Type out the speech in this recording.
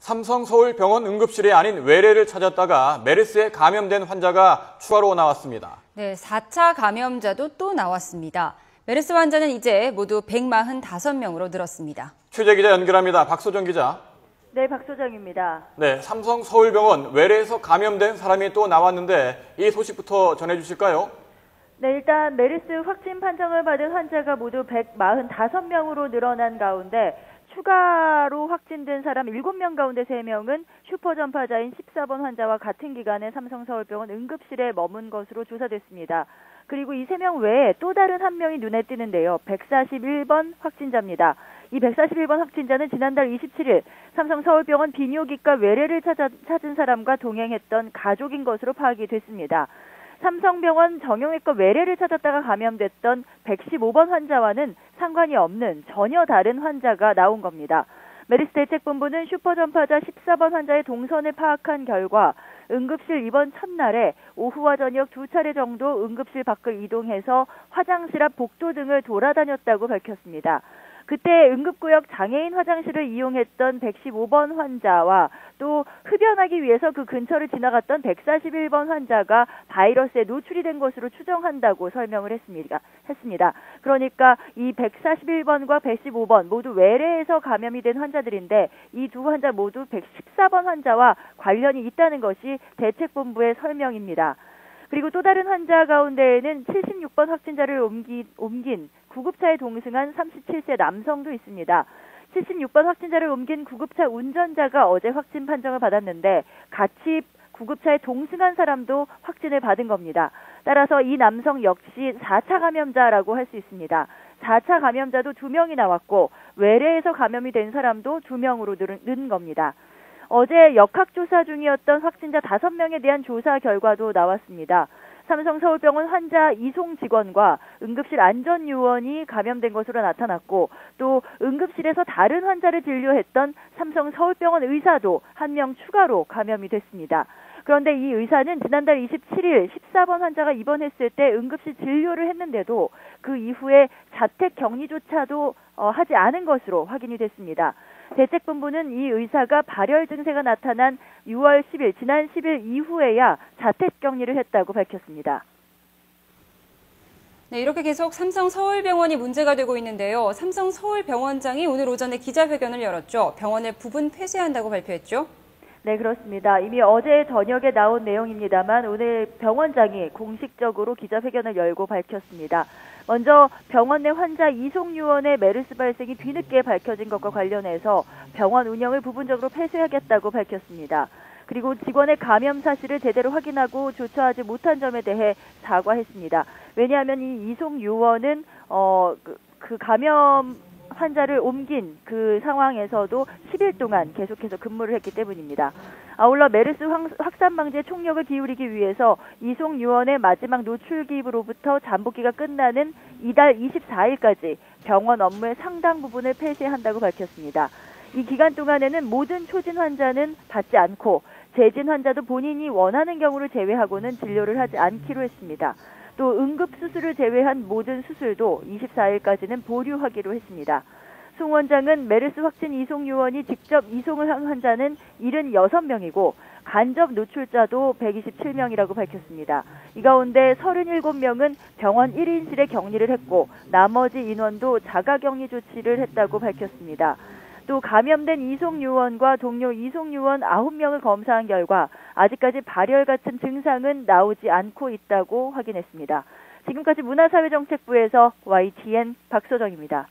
삼성 서울병원 응급실이 아닌 외래를 찾았다가 메르스에 감염된 환자가 추가로 나왔습니다. 네, 4차 감염자도 또 나왔습니다. 메르스 환자는 이제 모두 145명으로 늘었습니다. 취재 기자 연결합니다. 박소정 기자. 네, 박소정입니다. 네, 삼성 서울병원 외래에서 감염된 사람이 또 나왔는데 이 소식부터 전해 주실까요? 네, 일단 메르스 확진 판정을 받은 환자가 모두 145명으로 늘어난 가운데 추가로 확진된 사람 7명 가운데 3명은 슈퍼 전파자인 14번 환자와 같은 기간에 삼성서울병원 응급실에 머문 것으로 조사됐습니다. 그리고 이 3명 외에 또 다른 한 명이 눈에 띄는데요. 141번 확진자입니다. 이 141번 확진자는 지난달 27일 삼성서울병원 비뇨기과 외래를 찾아, 찾은 사람과 동행했던 가족인 것으로 파악이 됐습니다. 삼성병원 정형외과 외래를 찾았다가 감염됐던 115번 환자와는 상관이 없는 전혀 다른 환자가 나온 겁니다. 메르스 대책본부는 슈퍼전파자 14번 환자의 동선을 파악한 결과 응급실 입원 첫날에 오후와 저녁 두 차례 정도 응급실 밖을 이동해서 화장실 앞 복도 등을 돌아다녔다고 밝혔습니다. 그때 응급구역 장애인 화장실을 이용했던 115번 환자와 또 흡연하기 위해서 그 근처를 지나갔던 141번 환자가 바이러스에 노출이 된 것으로 추정한다고 설명을 했습니다. 했습니다. 그러니까 이 141번과 115번 모두 외래에서 감염이 된 환자들인데 이 두 환자 모두 114번 환자와 관련이 있다는 것이 대책본부의 설명입니다. 그리고 또 다른 환자 가운데에는 76번 확진자를 옮기, 옮긴 구급차에 동승한 37세 남성도 있습니다. 76번 확진자를 옮긴 구급차 운전자가 어제 확진 판정을 받았는데 같이 구급차에 동승한 사람도 확진을 받은 겁니다. 따라서 이 남성 역시 4차 감염자라고 할 수 있습니다. 4차 감염자도 2명이 나왔고 외래에서 감염이 된 사람도 2명으로 는 겁니다. 어제 역학조사 중이었던 확진자 5명에 대한 조사 결과도 나왔습니다. 삼성 서울병원 환자 이송 직원과 응급실 안전요원이 감염된 것으로 나타났고 또 응급실에서 다른 환자를 진료했던 삼성 서울병원 의사도 한 명 추가로 감염이 됐습니다. 그런데 이 의사는 지난달 27일 14번 환자가 입원했을 때 응급실 진료를 했는데도 그 이후에 자택 격리조차도 어, 하지 않은 것으로 확인이 됐습니다. 대책본부는 이 의사가 발열 증세가 나타난 6월 10일 지난 10일 이후에야 자택 격리를 했다고 밝혔습니다. 네, 이렇게 계속 삼성 서울병원이 문제가 되고 있는데요. 삼성 서울병원장이 오늘 오전에 기자회견을 열었죠. 병원을 부분 폐쇄한다고 발표했죠. 네, 그렇습니다. 이미 어제 저녁에 나온 내용입니다만 오늘 병원장이 공식적으로 기자회견을 열고 밝혔습니다. 먼저 병원 내 환자 이송 요원의 메르스 발생이 뒤늦게 밝혀진 것과 관련해서 병원 운영을 부분적으로 폐쇄하겠다고 밝혔습니다. 그리고 직원의 감염 사실을 제대로 확인하고 조처하지 못한 점에 대해 사과했습니다. 왜냐하면 이 이송 요원은 어, 그, 그 감염 환자를 옮긴 그 상황에서도 10일 동안 계속해서 근무를 했기 때문입니다. 아울러 메르스 확산 방지에 총력을 기울이기 위해서 이송 요원의 마지막 노출 기입으로부터 잠복기가 끝나는 이달 24일까지 병원 업무의 상당 부분을 폐쇄한다고 밝혔습니다. 이 기간 동안에는 모든 초진 환자는 받지 않고 재진 환자도 본인이 원하는 경우를 제외하고는 진료를 하지 않기로 했습니다. 또 응급 수술을 제외한 모든 수술도 24일까지는 보류하기로 했습니다. 송 원장은 메르스 확진 이송 요원이 직접 이송을 한 환자는 76명이고 간접 노출자도 127명이라고 밝혔습니다. 이 가운데 37명은 병원 1인실에 격리를 했고 나머지 인원도 자가 격리 조치를 했다고 밝혔습니다. 또 감염된 이송 요원과 동료 이송 요원 9명을 검사한 결과 아직까지 발열 같은 증상은 나오지 않고 있다고 확인했습니다. 지금까지 문화사회정책부에서 YTN 박소정입니다.